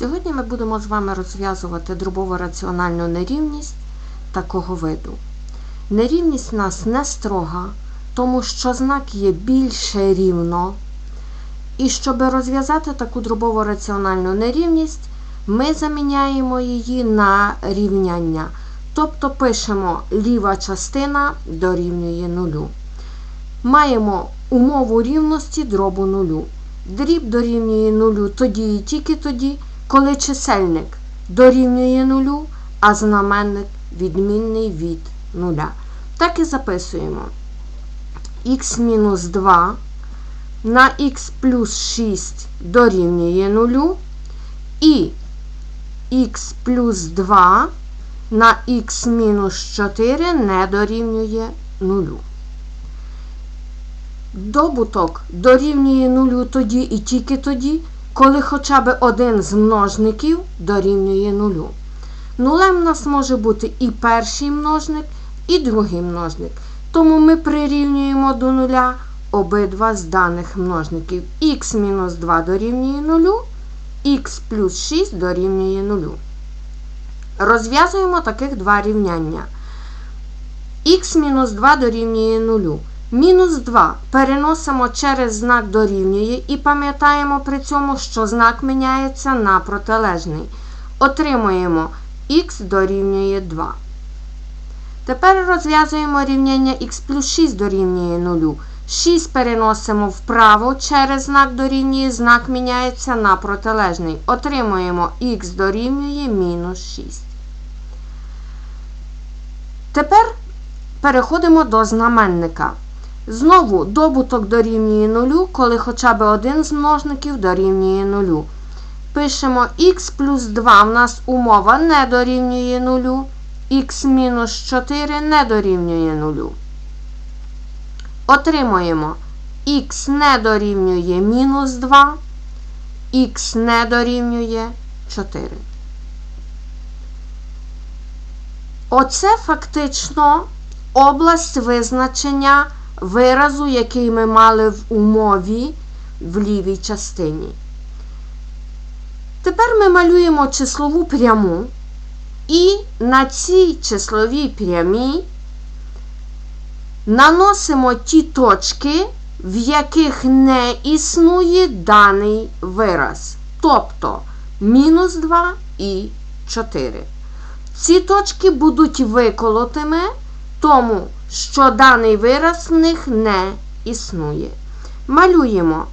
Сьогодні ми будемо з вами розв'язувати дробово раціональну нерівність такого виду. Нерівність у нас не строга, тому що знак є більше рівно. І щоб розв'язати таку дробово раціональну нерівність, ми заміняємо її на рівняння. Тобто пишемо ліва частина дорівнює нулю. Маємо умову рівності дробу нулю. Дріб дорівнює нулю тоді і тільки тоді, коли чисельник дорівнює нулю, а знаменник відмінний від нуля. Так і записуємо х-2 на х плюс 6 дорівнює нулю і х плюс 2 на х мінус 4 не дорівнює нулю. Добуток дорівнює нулю тоді і тільки тоді, коли хоча б один з множників дорівнює нулю. Нулем у нас може бути і перший множник, і другий множник. Тому ми прирівнюємо до нуля обидва з даних множників. х-2 дорівнює нулю, х плюс 6 дорівнює нулю. Розв'язуємо таких два рівняння. х-2 дорівнює нулю. Мінус 2 переносимо через знак дорівнює і пам'ятаємо при цьому, що знак міняється на протилежний. Отримуємо х дорівнює 2. Тепер розв'язуємо рівняння х плюс 6 дорівнює 0. 6 переносимо вправо через знак дорівнює, знак міняється на протилежний. Отримуємо х дорівнює мінус 6. Тепер переходимо до знаменника. Знову добуток дорівнює нулю, коли хоча б один з множників дорівнює нулю. Пишемо х плюс 2 в нас умова не дорівнює нулю, х мінус 4 не дорівнює нулю. Отримуємо х не дорівнює мінус 2, х не дорівнює 4. Оце фактично область визначення виразу, який ми мали в умові в лівій частині. Тепер ми малюємо числову пряму, і на цій числовій прямій наносимо ті точки, в яких не існує даний вираз. Тобто мінус 2 і 4. Ці точки будуть виколотими, тому що даний вираз в них не існує. Малюємо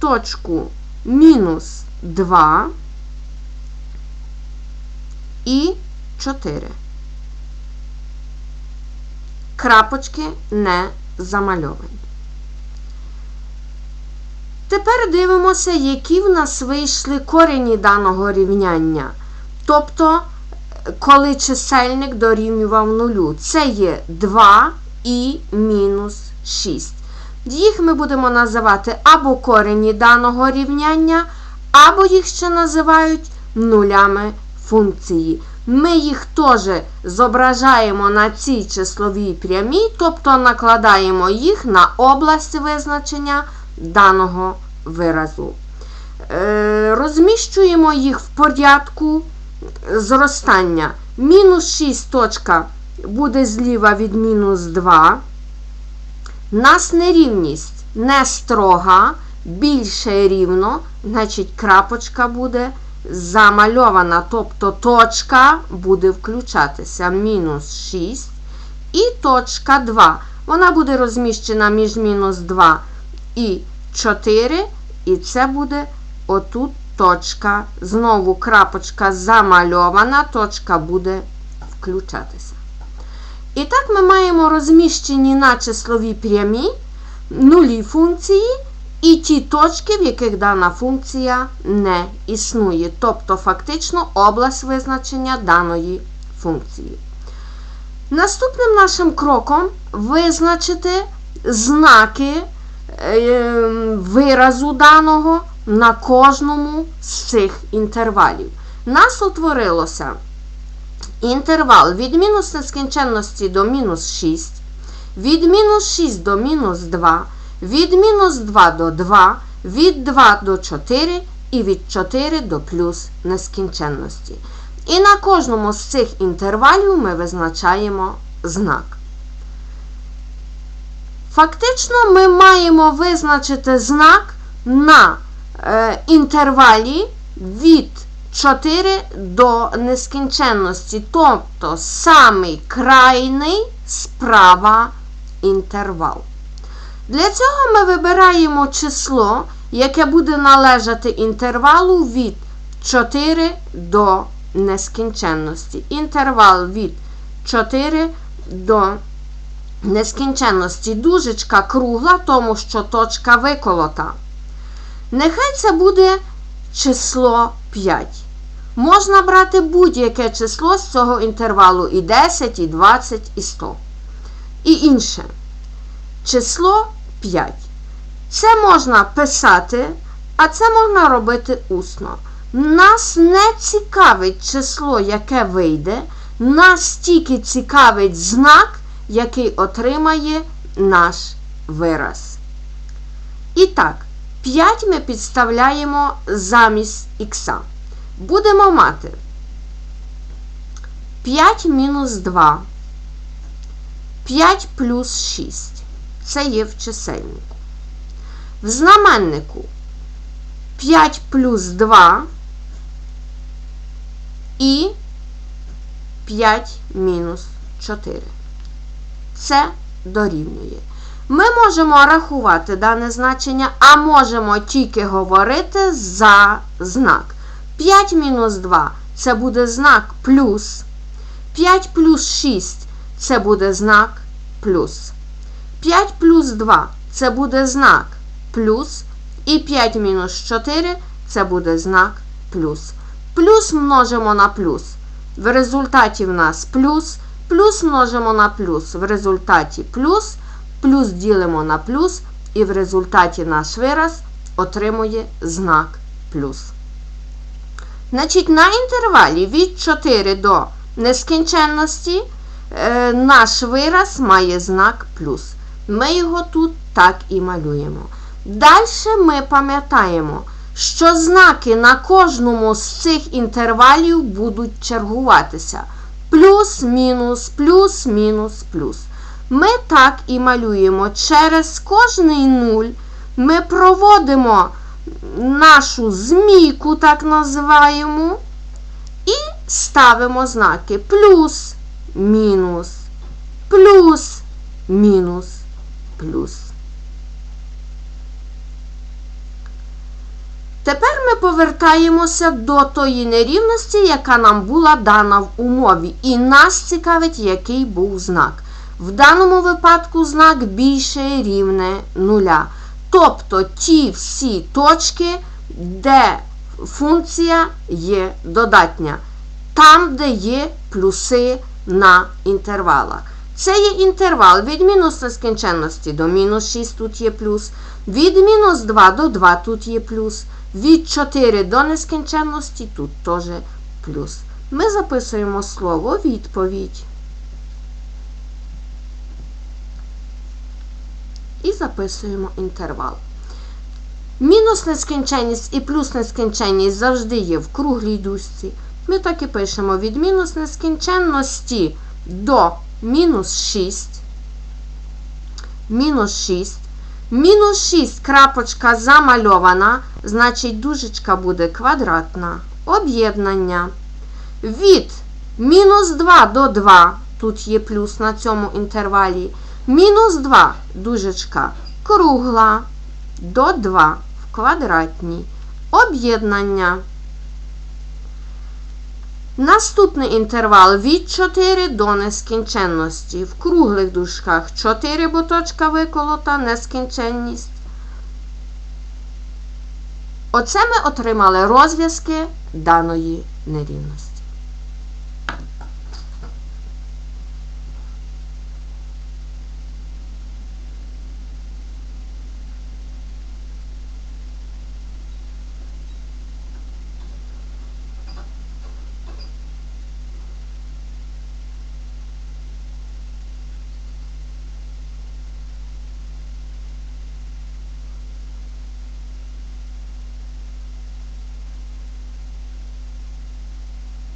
точку мінус 2 і 4. Крапочки не замальовані. Тепер дивимося, які в нас вийшли корені даного рівняння. Тобто, коли чисельник дорівнював нулю. Це є 2 і мінус 6. Їх ми будемо називати або корені даного рівняння, або їх ще називають нулями функції. Ми їх теж зображаємо на цій числовій прямій, тобто накладаємо їх на область визначення даного виразу. Е, розміщуємо їх в порядку зростання. Мінус 6 точка буде зліва від мінус 2. Нас нерівність не строга, більше рівно, значить, крапочка буде замальована, тобто точка буде включатися мінус 6 і точка 2. Вона буде розміщена між мінус 2 і 4, і це буде отут точка. Знову крапочка замальована, точка буде включатися. І так ми маємо розміщені на числовій прямі нулі функції і ті точки, в яких дана функція не існує. Тобто, фактично, область визначення даної функції. Наступним нашим кроком визначити знаки е, виразу даного на кожному з цих інтервалів. Нас утворилося інтервал від мінус нескінченності до мінус 6, від мінус 6 до мінус 2, від мінус 2 до 2, від 2 до 4 і від 4 до плюс нескінченності. І на кожному з цих інтервалів ми визначаємо знак. Фактично, ми маємо визначити знак на інтервалі від 4 до нескінченності, тобто самий крайний справа інтервал. Для цього ми вибираємо число, яке буде належати інтервалу від 4 до нескінченності. Інтервал від 4 до нескінченності. Дужечка кругла, тому що точка виколота. Нехай це буде число 5. Можна брати будь-яке число з цього інтервалу і 10, і 20, і 100. І інше. Число 5. Це можна писати, а це можна робити усно. Нас не цікавить число, яке вийде, нас тільки цікавить знак, який отримає наш вираз. І так, 5 ми підставляємо замість х. Будемо мати 5 мінус 2, 5 плюс 6. Це є в чисельнику. В знаменнику 5 плюс 2 і 5 мінус 4. Це дорівнює. Ми можемо рахувати дане значення, а можемо тільки говорити за знак. 5 мінус 2 це буде знак плюс. 5 плюс 6 це буде знак плюс. 5 плюс 2 це буде знак плюс. І 5 мінус 4 це буде знак плюс. Плюс множимо на плюс. В результаті в нас плюс. Плюс множимо на плюс. В результаті плюс. Плюс ділимо на плюс. І в результаті наш вираз отримує знак плюс. Значить, на інтервалі від 4 до нескінченності е, наш вираз має знак плюс. Ми його тут так і малюємо. Далі ми пам'ятаємо, що знаки на кожному з цих інтервалів будуть чергуватися. Плюс, мінус, плюс, мінус, плюс. Ми так і малюємо. Через кожний нуль ми проводимо нашу змійку, так називаємо, і ставимо знаки плюс, мінус, плюс, мінус, плюс. Тепер ми повертаємося до тої нерівності, яка нам була дана в умові. І нас цікавить, який був знак. В даному випадку знак більше рівне нуля. Тобто ті всі точки, де функція є додатня. Там, де є плюси на інтервалах. Це є інтервал від мінус нескінченності до мінус 6 тут є плюс, від мінус 2 до 2 тут є плюс, від 4 до нескінченності тут теж плюс. Ми записуємо слово відповідь. І записуємо інтервал. Мінус нескінченність і плюс нескінченність завжди є в круглій дужці. Ми так і пишемо від мінус нескінченності до мінус 6. Мінус 6. Мінус 6 крапочка замальована, значить дужечка буде квадратна. Об'єднання. Від мінус 2 до 2, тут є плюс на цьому інтервалі. Мінус 2 дужечка кругла до 2 в квадратній. Об'єднання. Наступний інтервал від 4 до нескінченності. В круглих дужках 4 боточка виколота, нескінченність. Оце ми отримали розв'язки даної нерівності.